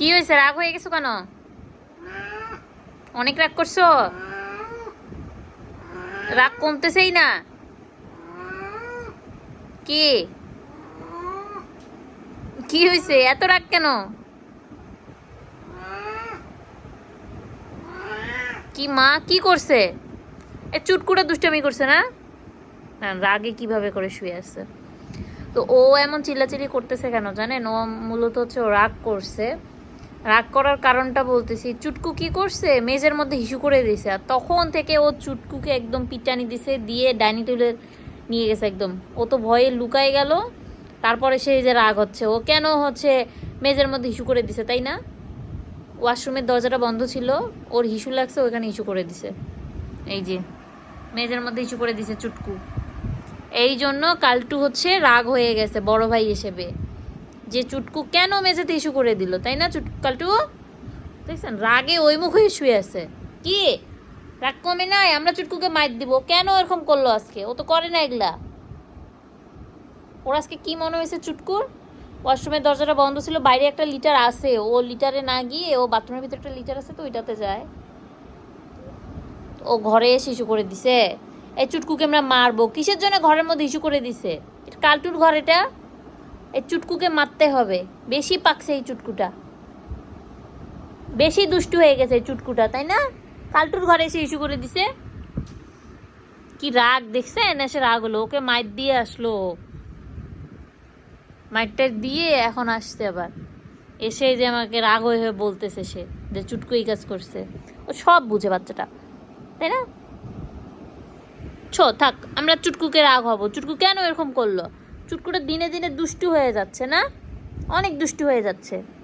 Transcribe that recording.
কি হয়েছে? রাগ হয়ে গেছো কেন? অনেক রাগ করছ? রাগ কমতেছেই না। কি? কি হয়েছে? এত রাগ কেন? কি মা কি করছে? এ চুটকুটা দুষ্টামি করছে না? না, রাগে কীভাবে করে শুয়ে আছে? তো ও এমন চিল্লাচিল্লি করতেছে কেন জানেন? ও মূলত হচ্ছে রাগ করছে। রাগ করার কারণটা বলতেছি, চুটকু কি করছে? মেজের মধ্যে হিসু করে দিয়েছে আর তখন থেকে ও চুটকুকে একদম পিটানি দিছে, দিয়ে ডাইনিং টেবিলে নিয়ে গেছে একদম। ও তো ভয়ে লুকায় গেল। তারপরে সে যে রাগ হচ্ছে। ও কেন হচ্ছে মেজের মধ্যে হিসু করে দিছে, তাই না? ওয়াশরুমের দরজাটা বন্ধ ছিল। ওর হিসু লাগছে ওখানে ইস্যু করে দিছে। এই যে, মেজের মধ্যে ইস্যু করে দিছে চুটকু। এই জন্য কালটু হচ্ছে রাগ হয়ে গেছে, বড় ভাই হিসেবে। যে চুটকু কেন মেঝেতে ইস্যু করে দিল, তাই না চুট, কালটু? দেখছেন, রাগে ওই মুখ শুয়ে আছে। কি? রাগ কমে নাই? আমরা চুটকুকে মাইর দিব। কেন এরকম করল আজকে? ও তো করে না এগুলা। ওর আজকে কি মনে হয়েছে চুটকুর? ওয়াশরুমের দরজাটা বন্ধ ছিল, বাইরে একটা লিটার আছে। ও লিটারে না গিয়ে, ও বাথরুমের ভিতরে একটা লিটার আছে তো ওইটাতে যায়। ও ঘরে এসে ইস্যু করে দিছে। এই চুটকুকে আমরা মারবো। কিসের জন্য ঘরের মধ্যে ইস্যু করে দিছে? কালটুর ঘর এটা? এই চুটকুকে মারতে হবে। বেশি পাকছে এই চুটকুটা। বেশি দুষ্টু হয়ে গেছে এই চুটকুটা, তাই না? কালটুর ঘরে এসে ইস্যু করে দিছে। কি রাগ, দেখছেন? এসে রাগ হলো। ওকে মাইর দিয়ে আসলো। মাইরটা দিয়ে এখন আসছে আবার। এসে যে আমাকে রাগ হয়ে হয়ে বলতেছে সে, যে চুটকু এই কাজ করছে। ও সব বুঝে বাচ্চাটা, তাই না? ছো, থাক, আমরা চুটকুকে রাগ হব। চুটকু কেন এরকম করল? চুটকুটা দিনে দিনে দুষ্টু হয়ে যাচ্ছে না? অনেক দুষ্টু হয়ে যাচ্ছে।